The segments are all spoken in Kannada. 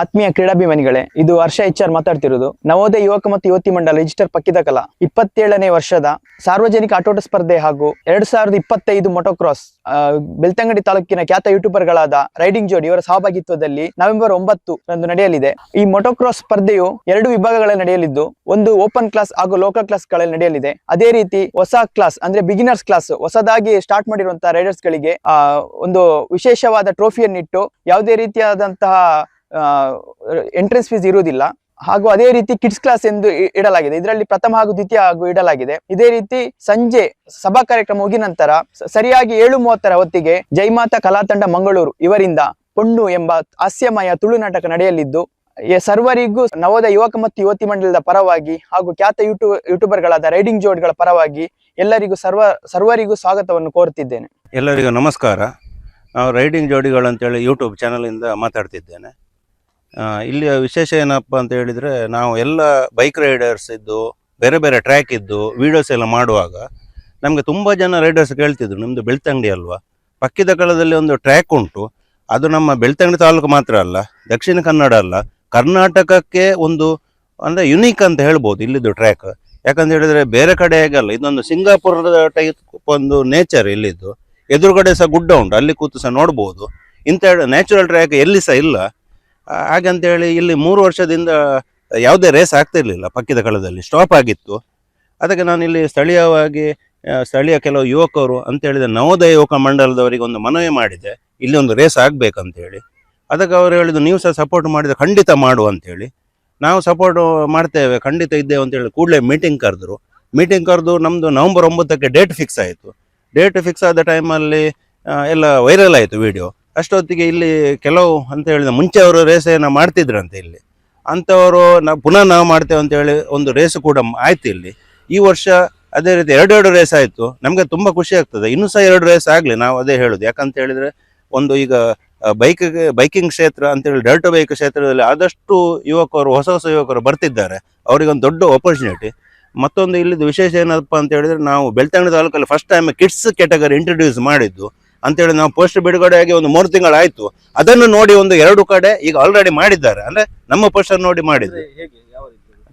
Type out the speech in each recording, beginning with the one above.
ಆತ್ಮೀಯ ಕ್ರೀಡಾಭಿಮಾನಿಗಳೇ, ಇದು ಹರ್ಷ ಎಚ್ ಆರ್ ಮಾತಾಡ್ತಿರೋದು. ನವೋದಯ ಯುವಕ ಮತ್ತು ಯುವತಿ ಮಂಡಲ ರಿಜಿಸ್ಟರ್ ಪಕ್ಕಿದ ಕಲಾ. ಇಪ್ಪತ್ತೇಳನೇ ವರ್ಷದ ಸಾರ್ವಜನಿಕ ಆಟೋಟ ಸ್ಪರ್ಧೆ ಹಾಗೂ ಎರಡ್ ಸಾವಿರದ ಇಪ್ಪತ್ತೈದು ಮೊಟೋಕ್ರಾಸ್ ಬೆಳ್ತಂಗಡಿ ತಾಲೂಕಿನ ಖ್ಯಾತ ಯೂಟ್ಯೂಬರ್ಗಳಾದ ರೈಡಿಂಗ್ ಜೋಡಿ ಇವರ ಸಹಭಾಗಿತ್ವದಲ್ಲಿ ನವೆಂಬರ್ ಒಂಬತ್ತು ರಂದು ನಡೆಯಲಿದೆ. ಈ ಮೊಟೋಕ್ರಾಸ್ ಸ್ಪರ್ಧೆಯು ಎರಡು ವಿಭಾಗಗಳಲ್ಲಿ ನಡೆಯಲಿದ್ದು, ಒಂದು ಓಪನ್ ಕ್ಲಾಸ್ ಹಾಗೂ ಲೋಕಲ್ ಕ್ಲಾಸ್ಗಳಲ್ಲಿ ನಡೆಯಲಿದೆ. ಅದೇ ರೀತಿ ಹೊಸ ಕ್ಲಾಸ್ ಅಂದ್ರೆ ಬಿಗಿನರ್ಸ್ ಕ್ಲಾಸ್ ಹೊಸದಾಗಿ ಸ್ಟಾರ್ಟ್ ಮಾಡಿರುವಂತಹ ರೈಡರ್ಸ್ ಗಳಿಗೆ ಒಂದು ವಿಶೇಷವಾದ ಟ್ರೋಫಿಯನ್ನಿಟ್ಟು ಯಾವುದೇ ರೀತಿಯಾದಂತಹ ಎಂಟ್ರೆನ್ಸ್ ಫೀಸ್ ಇರುವುದಿಲ್ಲ. ಹಾಗೂ ಅದೇ ರೀತಿ ಕಿಡ್ಸ್ ಕ್ಲಾಸ್ ಎಂದು ಇಡಲಾಗಿದೆ. ಇದರಲ್ಲಿ ಪ್ರಥಮ ಹಾಗೂ ದ್ವಿತೀಯ ಹಾಗೂ ಇಡಲಾಗಿದೆ. ಇದೇ ರೀತಿ ಸಂಜೆ ಸಭಾ ಕಾರ್ಯಕ್ರಮ ಮುಗಿದ ನಂತರ ಸರಿಯಾಗಿ ಏಳು ಮೂವತ್ತರ ಹೊತ್ತಿಗೆ ಜೈಮಾತಾ ಕಲಾತಂಡ ಮಂಗಳೂರು, ಇವರಿಂದ ಪೊಣ್ಣು ಎಂಬ ಹಾಸ್ಯಮಯ ತುಳು ನಾಟಕ ನಡೆಯಲಿದ್ದು ಸರ್ವರಿಗೂ ನವೋದಯ ಯುವಕ ಮತ್ತು ಯುವತಿ ಮಂಡಲದ ಪರವಾಗಿ ಹಾಗೂ ಖ್ಯಾತ ಯೂಟ್ಯೂಬ್ ಯೂಟ್ಯೂಬರ್ಗಳಾದ ರೈಡಿಂಗ್ ಜೋಡಿಗಳ ಪರವಾಗಿ ಎಲ್ಲರಿಗೂ ಸರ್ವ ಸರ್ವರಿಗೂ ಸ್ವಾಗತವನ್ನು ಕೋರುತ್ತಿದ್ದೇನೆ. ಎಲ್ಲರಿಗೂ ನಮಸ್ಕಾರ. ನಾವು ರೈಡಿಂಗ್ ಜೋಡಿಗಳು ಅಂತೇಳಿ ಯೂಟ್ಯೂಬ್ ಚಾನಲಿಂದ ಮಾತಾಡ್ತಿದ್ದೇನೆ. ಇಲ್ಲಿಯ ವಿಶೇಷ ಏನಪ್ಪ ಅಂತ ಹೇಳಿದರೆ ನಾವು ಎಲ್ಲ ಬೈಕ್ ರೈಡರ್ಸ್ ಇದ್ದು, ಬೇರೆ ಬೇರೆ ಟ್ರ್ಯಾಕ್ ಇದ್ದು ವೀಡಿಯೋಸ್ ಎಲ್ಲ ಮಾಡುವಾಗ ನಮಗೆ ತುಂಬ ಜನ ರೈಡರ್ಸ್ ಕೇಳ್ತಿದ್ರು ನಿಮ್ಮದು ಬೆಳ್ತಂಗಡಿ ಅಲ್ವಾ? ಪಕ್ಕಿದ ಕಳದಲ್ಲಿ ಒಂದು ಟ್ರ್ಯಾಕ್ ಉಂಟು, ಅದು ನಮ್ಮ ಬೆಳ್ತಂಗಡಿ ತಾಲೂಕು ಮಾತ್ರ ಅಲ್ಲ, ದಕ್ಷಿಣ ಕನ್ನಡ ಅಲ್ಲ, ಕರ್ನಾಟಕಕ್ಕೆ ಒಂದು, ಅಂದರೆ ಯುನೀಕ್ ಅಂತ ಹೇಳ್ಬೋದು ಇಲ್ಲಿದ್ದು ಟ್ರ್ಯಾಕ್ ಯಾಕಂತ ಹೇಳಿದ್ರೆ ಬೇರೆ ಕಡೆ ಹೇಗಲ್ಲ ಇದೊಂದು ಸಿಂಗಾಪುರದ ಟೈಪ್ ಒಂದು ನೇಚರ್ ಇಲ್ಲಿದ್ದು, ಎದುರುಗಡೆ ಸಹ ಗುಡ್ಡ ಉಂಟು, ಅಲ್ಲಿ ಕೂತು ಸಹ ನೋಡ್ಬೋದು. ಇಂಥ ನ್ಯಾಚುರಲ್ ಟ್ರ್ಯಾಕ್ ಎಲ್ಲಿ ಸಹ ಇಲ್ಲ. ಹಾಗಂತೇಳಿ ಇಲ್ಲಿ ಮೂರು ವರ್ಷದಿಂದ ಯಾವುದೇ ರೇಸ್ ಆಗ್ತಿರ್ಲಿಲ್ಲ ಪಕ್ಕಿದ ಕಳದಲ್ಲಿ ಸ್ಟಾಪ್ ಆಗಿತ್ತು. ಅದಕ್ಕೆ ನಾನು ಇಲ್ಲಿ ಸ್ಥಳೀಯವಾಗಿ ಸ್ಥಳೀಯ ಕೆಲವು ಯುವಕರು ಅಂತ ಹೇಳಿದ ನವೋದಯ ಯುವಕ ಮಂಡಲದವರಿಗೆ ಒಂದು ಮನವಿ ಮಾಡಿದೆ. ಇಲ್ಲಿ ಒಂದು ರೇಸ್ ಆಗಬೇಕಂತೇಳಿ. ಅದಕ್ಕೆ ಅವರು ಹೇಳಿದ್ದು, ನೀವು ಸಹ ಸಪೋರ್ಟ್ ಮಾಡಿದರೆ ಖಂಡಿತ ಮಾಡು ಅಂತೇಳಿ. ನಾವು ಸಪೋರ್ಟ್ ಮಾಡ್ತೇವೆ, ಖಂಡಿತ ಇದ್ದೇವೆ ಅಂತೇಳಿ ಕೂಡಲೇ ಮೀಟಿಂಗ್ ಕರೆದ್ರು. ಮೀಟಿಂಗ್ ಕರೆದು ನಮ್ಮದು ನವಂಬರ್ ಒಂಬತ್ತಕ್ಕೆ ಡೇಟ್ ಫಿಕ್ಸ್ ಆಯಿತು. ಡೇಟ್ ಫಿಕ್ಸ್ ಆದ ಟೈಮಲ್ಲಿ ಎಲ್ಲ ವೈರಲ್ ಆಯಿತು ವಿಡಿಯೋ ಅಷ್ಟೊತ್ತಿಗೆ ಇಲ್ಲಿ ಕೆಲವು ಅಂತ ಹೇಳಿದ ಮುಂಚೆ ಅವರು ರೇಸನ್ನು ಮಾಡ್ತಿದ್ರಂತೆ ಇಲ್ಲಿ. ಅಂಥವರು ನಾವು ಪುನಃ ನಾವು ಮಾಡ್ತೇವೆ ಅಂತೇಳಿ ಒಂದು ರೇಸ್ ಕೂಡ ಆಯ್ತು ಇಲ್ಲಿ. ಈ ವರ್ಷ ಅದೇ ರೀತಿ ಎರಡೆರಡು ರೇಸ್ ಆಯಿತು. ನಮಗೆ ತುಂಬ ಖುಷಿ ಆಗ್ತದೆ. ಇನ್ನೂ ಸಹ ಎರಡು ರೇಸ್ ಆಗಲಿ, ನಾವು ಅದೇ ಹೇಳೋದು. ಯಾಕಂತ ಹೇಳಿದರೆ ಒಂದು ಈಗ ಬೈಕ್, ಬೈಕಿಂಗ್ ಕ್ಷೇತ್ರ ಅಂತೇಳಿ ಡರ್ಟ್ ಬೈಕ್ ಕ್ಷೇತ್ರದಲ್ಲಿ ಆದಷ್ಟು ಯುವಕರು, ಹೊಸ ಹೊಸ ಯುವಕರು ಬರ್ತಿದ್ದಾರೆ. ಅವರಿಗೊಂದು ದೊಡ್ಡ ಆಪರ್ಚುನಿಟಿ ಮತ್ತೊಂದು ಇಲ್ಲಿದ್ದು ವಿಶೇಷ ಏನಪ್ಪ ಅಂತ ಹೇಳಿದರೆ ನಾವು ಬೆಳ್ತಂಗಡಿ ತಾಲೂಕಲ್ಲಿ first time kids category introduce ಮಾಡಿದ್ದು. ಅಂತೇಳಿ ನಾವು ಪೋಸ್ಟ್ ಬಿಡುಗಡೆಯಾಗಿ ಒಂದು ಮೂರು ತಿಂಗಳಾಯ್ತು. ಅದನ್ನು ನೋಡಿ ಒಂದು ಎರಡು ಕಡೆ ಈಗ ಆಲ್ರೆಡಿ ಮಾಡಿದ್ದಾರೆ. ಅಂದ್ರೆ ನಮ್ಮ ಪೋಸ್ಟರ್ ನೋಡಿ ಮಾಡಿದ್ರು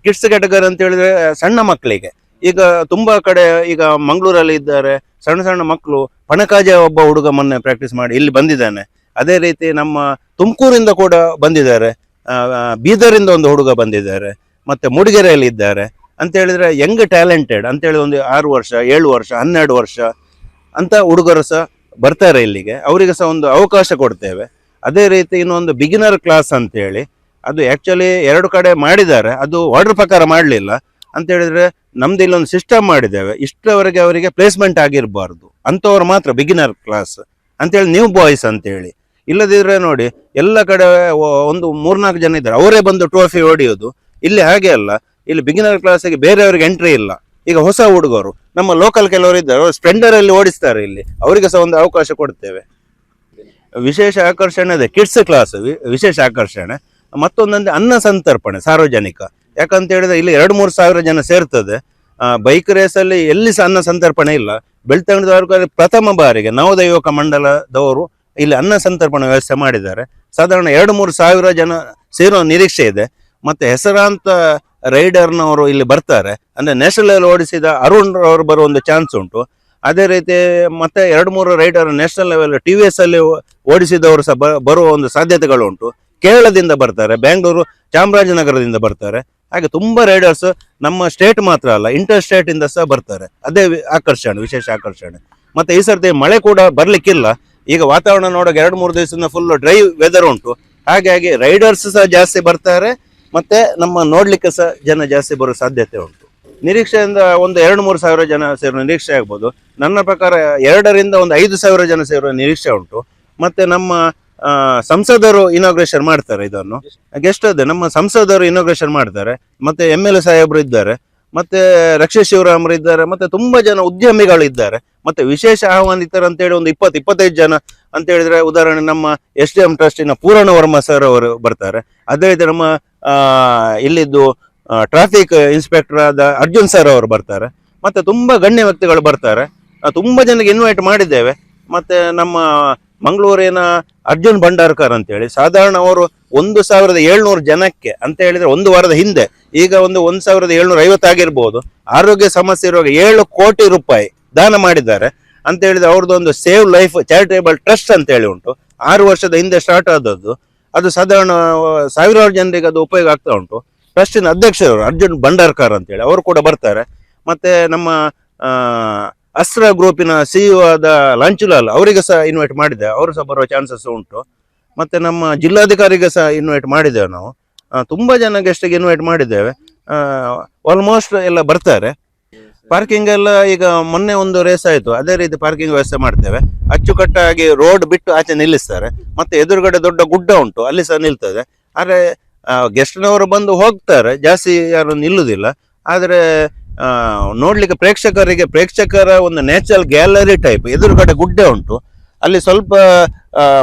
ಕಿಡ್ಸ್ ಕ್ಯಾಟಗರಿ ಅಂತ ಹೇಳಿದ್ರೆ ಸಣ್ಣ ಮಕ್ಕಳಿಗೆ. ಈಗ ತುಂಬಾ ಕಡೆ ಈಗ ಮಂಗಳೂರಲ್ಲಿ ಇದ್ದಾರೆ. ಸಣ್ಣ ಸಣ್ಣ ಮಕ್ಕಳು ಪಣಕಾಜ ಒಬ್ಬ ಹುಡುಗ ಮೊನ್ನೆ ಪ್ರಾಕ್ಟೀಸ್ ಮಾಡಿ ಇಲ್ಲಿ ಬಂದಿದ್ದಾನೆ. ಅದೇ ರೀತಿ ನಮ್ಮ ತುಮಕೂರಿಂದ ಕೂಡ ಬಂದಿದ್ದಾರೆ. ಬೀದರಿಂದ ಒಂದು ಹುಡುಗ ಬಂದಿದ್ದಾರೆ. ಮತ್ತೆ ಮೂಡಿಗೆರೆಯಲ್ಲಿ ಇದ್ದಾರೆ. ಅಂತ ಹೇಳಿದ್ರೆ ಯಂಗ್ ಟ್ಯಾಲೆಂಟೆಡ್ ಅಂತ ಹೇಳಿ ಒಂದು ಆರು ವರ್ಷ ಏಳು ವರ್ಷ ಹನ್ನೆರಡು ವರ್ಷ ಅಂತ ಹುಡುಗರು ಸಹ ಬರ್ತಾರೆ ಇಲ್ಲಿಗೆ, ಅವರಿಗೆ ಸಹ ಒಂದು ಅವಕಾಶ ಕೊಡ್ತೇವೆ. ಅದೇ ರೀತಿ ಇನ್ನೊಂದು ಬಿಗಿನರ್ ಕ್ಲಾಸ್ ಅಂತ ಹೇಳಿ ಅದು ಆಕ್ಚುಲಿ ಎರಡು ಕಡೆ ಮಾಡಿದ್ದಾರೆ, ಅದು ಆರ್ಡರ್ ಪ್ರಕಾರ ಮಾಡಲಿಲ್ಲ. ಅಂತ ಹೇಳಿದ್ರೆ ನಮ್ದು ಇಲ್ಲೊಂದು ಸಿಸ್ಟಮ್ ಮಾಡಿದ್ದೇವೆ, ಇಷ್ಟರವರೆಗೆ ಅವರಿಗೆ ಪ್ಲೇಸ್ಮೆಂಟ್ ಆಗಿರಬಾರ್ದು. ಅಂಥವ್ರು ಮಾತ್ರ ಬಿಗಿನರ್ ಕ್ಲಾಸ್ ಅಂತೇಳಿ ನ್ಯೂ ಬಾಯ್ಸ್ ಅಂತೇಳಿ. ಇಲ್ಲದಿದ್ರೆ ನೋಡಿ, ಎಲ್ಲ ಕಡೆ ಒಂದು ಮೂರ್ನಾಲ್ಕು ಜನ ಇದ್ದಾರೆ, ಅವರೇ ಬಂದು ಟ್ರೋಫಿ ಹೊಡೆಯೋದು. ಇಲ್ಲಿ ಹಾಗೆ ಅಲ್ಲ, ಇಲ್ಲಿ ಬಿಗಿನರ್ ಕ್ಲಾಸಿಗೆ ಬೇರೆಯವ್ರಿಗೆ ಎಂಟ್ರಿ ಇಲ್ಲ. ಈಗ ಹೊಸ ಹುಡುಗರು, ನಮ್ಮ ಲೋಕಲ್ ಕೆಲವರು ಇದ್ದಾರೆ ಸ್ಪ್ಲೆಂಡರ್ ಅಲ್ಲಿ ಓಡಿಸ್ತಾರೆ ಇಲ್ಲಿ. ಅವರಿಗೆ ಸಹ ಒಂದು ಅವಕಾಶ ಕೊಡ್ತೇವೆ. ವಿಶೇಷ ಆಕರ್ಷಣೆ ಅದೇ ಕಿಡ್ಸ್ ಕ್ಲಾಸ್ ವಿಶೇಷ ಆಕರ್ಷಣೆ. ಮತ್ತೊಂದಂದ್ರೆ ಅನ್ನ ಸಂತರ್ಪಣೆ, ಸಾರ್ವಜನಿಕ. ಯಾಕಂತ ಹೇಳಿದ್ರೆ ಇಲ್ಲಿ ಎರಡು ಮೂರು ಸಾವಿರ ಜನ ಸೇರ್ತದೆ. ಬೈಕ್ ರೇಸಲ್ಲಿ ಎಲ್ಲಿ ಸಹ ಅನ್ನ ಸಂತರ್ಪಣೆ ಇಲ್ಲ. ಬೆಳ್ತಂಗಡಿ ತಾಲೂಕಲ್ಲಿ ಪ್ರಥಮ ಬಾರಿಗೆ ನವದೈವಕ ಮಂಡಲದವರು ಇಲ್ಲಿ ಅನ್ನ ಸಂತರ್ಪಣೆ ವ್ಯವಸ್ಥೆ ಮಾಡಿದ್ದಾರೆ. ಸಾಧಾರಣ ಎರಡು ಮೂರು ಸಾವಿರ ಜನ ಸೇರೋ ನಿರೀಕ್ಷೆ ಇದೆ. ಮತ್ತೆ ಹೆಸರಾಂತ ರೈಡರ್ನವರು ಇಲ್ಲಿ ಬರ್ತಾರೆ. ಅಂದ್ರೆ ನ್ಯಾಷನಲ್ ಲೆವೆಲ್ ಓಡಿಸಿದ ಅರುಣ್ ಅವರು ಬರುವ ಒಂದು ಚಾನ್ಸ್ ಉಂಟು. ಅದೇ ರೀತಿ ಮತ್ತೆ ಎರಡು ಮೂರು rider national level T V S ಅಲ್ಲಿ ಓಡಿಸಿದವರು ಸಹ ಬರುವ ಒಂದು ಸಾಧ್ಯತೆಗಳು ಉಂಟು ಕೇರಳದಿಂದ ಬರ್ತಾರೆ ಬೆಂಗಳೂರು ಚಾಮರಾಜನಗರದಿಂದ ಬರ್ತಾರೆ. ಹಾಗೆ ತುಂಬಾ ರೈಡರ್ಸ್ ನಮ್ಮ ಸ್ಟೇಟ್ ಮಾತ್ರ ಅಲ್ಲ ಇಂಟರ್ ಸ್ಟೇಟ್ ಸಹ ಬರ್ತಾರೆ. ಅದೇ ಆಕರ್ಷಣೆ, ವಿಶೇಷ ಆಕರ್ಷಣೆ. ಮತ್ತೆ ಈ ಸರ್ತಿ ಮಳೆ ಕೂಡ ಬರ್ಲಿಕ್ಕಿಲ್ಲ. ಈಗ ವಾತಾವರಣ ನೋಡೋಕೆ ಎರಡು ಮೂರು ದಿವಸದಿಂದ ಫುಲ್ ಡ್ರೈ ವೆದರ್ ಉಂಟು. ಹಾಗಾಗಿ ರೈಡರ್ಸ್ ಸಹ ಜಾಸ್ತಿ ಬರ್ತಾರೆ. ಮತ್ತೆ ನಮ್ಮ ನೋಡ್ಲಿಕ್ಕೆ ಸಹ ಜನ ಜಾಸ್ತಿ ಬರೋ ಸಾಧ್ಯತೆ ಉಂಟು. ನಿರೀಕ್ಷೆಯಿಂದ ಒಂದು ಎರಡು ಮೂರು ಸಾವಿರ ಜನ ಸೇರುವ ನಿರೀಕ್ಷೆ ಆಗ್ಬೋದು. ನನ್ನ ಪ್ರಕಾರ ಎರಡರಿಂದ ಒಂದು ಐದು ಸಾವಿರ ಜನ ಸೇರುವ ನಿರೀಕ್ಷೆ ಉಂಟು. ಮತ್ತೆ ನಮ್ಮ ಸಂಸದರು ಇನಾಗ್ರೇಷನ್ ಮಾಡ್ತಾರೆ ಇದನ್ನು. ಗೆಸ್ಟ್ ಅದೇ, ನಮ್ಮ ಸಂಸದರು ಇನಾಗ್ರೇಷನ್ ಮಾಡ್ತಾರೆ. ಮತ್ತೆ ಎಂ ಎಲ್ ಎ ಸಾಹೇಬರು ಇದ್ದಾರೆ. ಮತ್ತೆ ರಕ್ಷಿತ್ ಶಿವರಾಮರು ಇದ್ದಾರೆ. ಮತ್ತೆ ತುಂಬಾ ಜನ ಉದ್ಯಮಿಗಳು ಇದ್ದಾರೆ. ಮತ್ತೆ ವಿಶೇಷ ಆಹ್ವಾನಿತರು ಅಂತೇಳಿ ಒಂದು ಇಪ್ಪತ್ತು, ಇಪ್ಪತ್ತೈದು ಜನ ಅಂತ ಹೇಳಿದ್ರೆ ಉದಾಹರಣೆ ನಮ್ಮ ಎಸ್ ಡಿ ಎಂ ಟ್ರಸ್ಟಿನ ಪೂರ್ಣ ವರ್ಮ ಸರ್ ಅವರು ಬರ್ತಾರೆ. ಅದೇ ರೀತಿ ನಮ್ಮ ಇಲ್ಲಿದ್ದು ಟ್ರಾಫಿಕ್ ಇನ್ಸ್ಪೆಕ್ಟರ್ ಆದ ಅರ್ಜುನ್ ಸರ್ ಅವರು ಬರ್ತಾರೆ. ಮತ್ತೆ ತುಂಬ ಗಣ್ಯ ವ್ಯಕ್ತಿಗಳು ಬರ್ತಾರೆ. ತುಂಬ ಜನಕ್ಕೆ ಇನ್ವೈಟ್ ಮಾಡಿದ್ದೇವೆ. ಮತ್ತೆ ನಮ್ಮ ಮಂಗಳೂರಿನ ಅರ್ಜುನ್ ಭಂಡಾರ್ಕರ್ ಅಂತೇಳಿ, ಸಾಧಾರಣ ಅವರು ಒಂದು ಸಾವಿರದ ಏಳ್ನೂರು ಜನಕ್ಕೆ ಅಂತ ಹೇಳಿದ್ರೆ ಒಂದು ವಾರದ ಹಿಂದೆ, ಈಗ ಒಂದು ಒಂದು ಸಾವಿರದ ಏಳ್ನೂರ ಐವತ್ತು ಆಗಿರ್ಬೋದು, ಆರೋಗ್ಯ ಸಮಸ್ಯೆ ಇರುವಾಗ ಏಳು ಕೋಟಿ ರೂಪಾಯಿ ದಾನ ಮಾಡಿದ್ದಾರೆ ಅಂತ ಹೇಳಿದ್ರೆ ಅವ್ರದ್ದು ಒಂದು ಸೇವ್ ಲೈಫ್ ಚಾರಿಟೇಬಲ್ ಟ್ರಸ್ಟ್ ಅಂತ ಹೇಳಿ ಉಂಟು. ಆರು ವರ್ಷದ ಹಿಂದೆ ಸ್ಟಾರ್ಟ್ ಆದದ್ದು. ಅದು ಸಾಧಾರಣ ಸಾವಿರಾರು ಜನರಿಗೆ ಅದು ಉಪಯೋಗ ಆಗ್ತಾ ಉಂಟು. ಟ್ರಸ್ಟಿನ ಅಧ್ಯಕ್ಷರು ಅರ್ಜುನ್ ಭಂಡಾರ್ಕರ್ ಅಂತೇಳಿ, ಅವರು ಕೂಡ ಬರ್ತಾರೆ. ಮತ್ತೆ ನಮ್ಮ ಅಸ್ತ್ರ ಗ್ರೂಪಿನ ಸಿಇಒ ಆದ ಲಾಂಚುಲಾಲ್ ಅವರಿಗೆ ಸಹ ಇನ್ವೈಟ್ ಮಾಡಿದೆ. ಅವರು ಸಹ ಬರುವ ಚಾನ್ಸಸ್ ಉಂಟು. ಮತ್ತೆ ನಮ್ಮ ಜಿಲ್ಲಾಧಿಕಾರಿಗೆ ಸಹ ಇನ್ವೈಟ್ ಮಾಡಿದ್ದೇವೆ ನಾವು. ತುಂಬಾ ಜನ ಗೆಸ್ಟಿಗೆ ಇನ್ವೈಟ್ ಮಾಡಿದ್ದೇವೆ. ಆಲ್ಮೋಸ್ಟ್ ಎಲ್ಲ ಬರ್ತಾರೆ. ಪಾರ್ಕಿಂಗ್ ಎಲ್ಲ ಈಗ ಮೊನ್ನೆ ಒಂದು ರೇಸ್ ಆಯ್ತು. ಅದೇ ರೀತಿ ಪಾರ್ಕಿಂಗ್ ವ್ಯವಸ್ಥೆ ಮಾಡ್ತೇವೆ. ಅಚ್ಚುಕಟ್ಟಾಗಿ ರೋಡ್ ಬಿಟ್ಟು ಆಚೆ ನಿಲ್ಲಿಸ್ತಾರೆ. ಮತ್ತೆ ಎದುರುಗಡೆ ದೊಡ್ಡ ಗುಡ್ಡ ಉಂಟು. ಅಲ್ಲಿ ಸಹ ನಿಲ್ತದೆ. ಆದರೆ ಗೆಸ್ಟ್ನವರು ಬಂದು ಹೋಗ್ತಾರೆ. ಜಾಸ್ತಿ ಯಾರು ನಿಲ್ಲುವುದಿಲ್ಲ ಆದರೆ ನೋಡಲಿಕ್ಕೆ ಪ್ರೇಕ್ಷಕರಿಗೆ, ಪ್ರೇಕ್ಷಕರ ಒಂದು ನ್ಯಾಚುರಲ್ ಗ್ಯಾಲರಿ ಟೈಪ್ ಎದುರುಗಡೆ ಗುಡ್ಡ ಉಂಟು. ಅಲ್ಲಿ ಸ್ವಲ್ಪ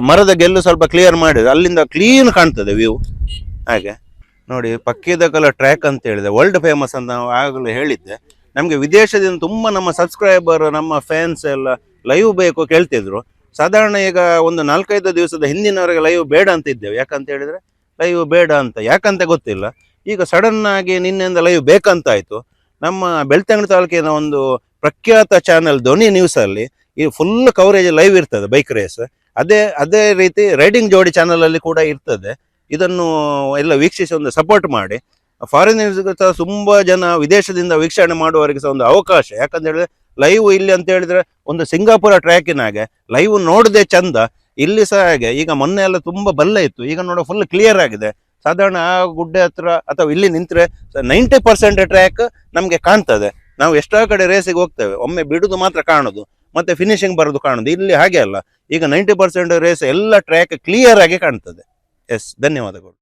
ಮರದ ಗೆಲ್ಲು ಸ್ವಲ್ಪ ಕ್ಲಿಯರ್ ಮಾಡಿದ್ರು ಅಲ್ಲಿಂದ ಕ್ಲೀನ್ ಕಾಣ್ತದೆ ವ್ಯೂ ಹಾಗೆ. ನೋಡಿ ಪಕ್ಕಿದ ಕಲ ಟ್ರ್ಯಾಕ್ ಅಂತ ಹೇಳಿದೆ. ವರ್ಲ್ಡ್ ಫೇಮಸ್ ಅಂತ ನಾವು ಆಗಲೂ ಹೇಳಿದ್ದೆ. ನಮಗೆ ವಿದೇಶದಿಂದ ತುಂಬ ನಮ್ಮ ಸಬ್ಸ್ಕ್ರೈಬರ್ ನಮ್ಮ ಫ್ಯಾನ್ಸ್ ಎಲ್ಲ ಲೈವ್ ಬೇಕು ಕೇಳ್ತಿದ್ರು. ಸಾಧಾರಣ ಈಗ ಒಂದು ನಾಲ್ಕೈದು ದಿವಸದ ಹಿಂದಿನವರೆಗೆ ಲೈವ್ ಬೇಡ ಅಂತ ಇದ್ದೇವೆ. ಯಾಕಂತ ಹೇಳಿದ್ರೆ ಲೈವ್ ಬೇಡ ಅಂತ. ಯಾಕಂತ ಗೊತ್ತಿಲ್ಲ. ಈಗ ಸಡನ್ ಆಗಿ ನಿನ್ನೆಯಿಂದ ಲೈವ್ ಬೇಕಂತಾಯಿತು. ನಮ್ಮ ಬೆಳ್ತಂಗಡಿ ತಾಲೂಕಿನ ಒಂದು ಪ್ರಖ್ಯಾತ ಚಾನೆಲ್ ಧ್ವನಿ ನ್ಯೂಸಲ್ಲಿ ಈ ಫುಲ್ ಕವರೇಜ್ ಲೈವ್ ಇರ್ತದೆ ಬೈಕ್ ರೇಸ್ ಅದೇ ಅದೇ ರೀತಿ ರೈಡಿಂಗ್ ಜೋಡಿ ಚಾನಲಲ್ಲಿ ಕೂಡ ಇರ್ತದೆ. ಇದನ್ನು ಎಲ್ಲ ವೀಕ್ಷಿಸಿ ಒಂದು ಸಪೋರ್ಟ್ ಮಾಡಿ. ಫಾರಿನ್ ಸಹ ತುಂಬಾ ಜನ ವಿದೇಶದಿಂದ ವೀಕ್ಷಣೆ ಮಾಡುವವರಿಗೆ ಸಹ ಒಂದು ಅವಕಾಶ. ಯಾಕಂತ ಲೈವ್ ಇಲ್ಲಿ ಅಂತ ಹೇಳಿದ್ರೆ ಒಂದು ಸಿಂಗಾಪುರ ಟ್ರ್ಯಾಕಿನಾಗೆ ಲೈವ್ ನೋಡದೆ ಚಂದ, ಇಲ್ಲಿ ಸಹ ಹಾಗೆ. ಈಗ ಮೊನ್ನೆ ಎಲ್ಲ ತುಂಬಾ ಬಲ್ಲ ಇತ್ತು. ಈಗ ನೋಡೋ ಫುಲ್ ಕ್ಲಿಯರ್ ಆಗಿದೆ. ಸಾಧಾರಣ ಆ ಗುಡ್ಡೆ ಹತ್ರ ಅಥವಾ ಇಲ್ಲಿ ನಿಂತರೆ ನೈಂಟಿ ಪರ್ಸೆಂಟ್ ಟ್ರ್ಯಾಕ್ ನಮಗೆ ಕಾಣ್ತದೆ. ನಾವು ಎಷ್ಟೋ ಕಡೆ ರೇಸಿಗೆ ಹೋಗ್ತೇವೆ. ಒಮ್ಮೆ ಬಿಡುದು ಮಾತ್ರ ಕಾಣೋದು. ಮತ್ತೆ ಫಿನಿಶಿಂಗ್ ಬರೋದು ಕಾಣುದು. ಇಲ್ಲಿ ಹಾಗೆ ಅಲ್ಲ. ಈಗ ನೈಂಟಿ ಪರ್ಸೆಂಟ್ ರೇಸ್ ಎಲ್ಲ ಟ್ರ್ಯಾಕ್ ಕ್ಲಿಯರ್ ಆಗಿ ಕಾಣ್ತದೆ. ಎಸ್ ಧನ್ಯವಾದಗಳು.